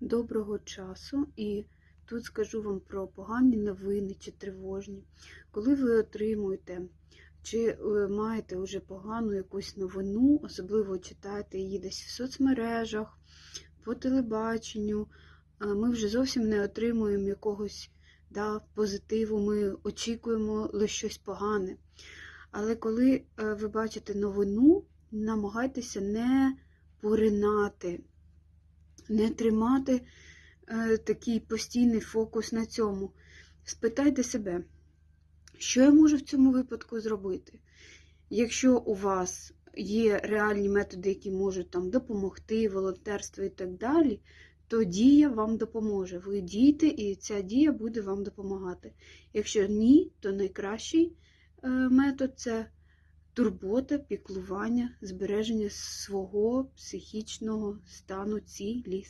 Доброго часу, і тут скажу вам про погані новини чи тривожні. Коли ви отримуєте чи е, маєте вже погану якусь новину, особливо читаєте її десь в соцмережах, по телебаченню, ми вже зовсім не отримуємо якогось да, позитиву, ми очікуємо лише щось погане. Але коли е, ви бачите новину, намагайтеся не поринати не тримати е, такий постійний фокус на цьому. Спитайте себе, що я можу в цьому випадку зробити? Якщо у вас є реальні методи, які можуть там допомогти, волонтерство і так далі, то дія вам допоможе. Ви дійте, і ця дія буде вам допомагати. Якщо ні, то найкращий е, метод це турбота, піклування, збереження свого психічного стану цілісності.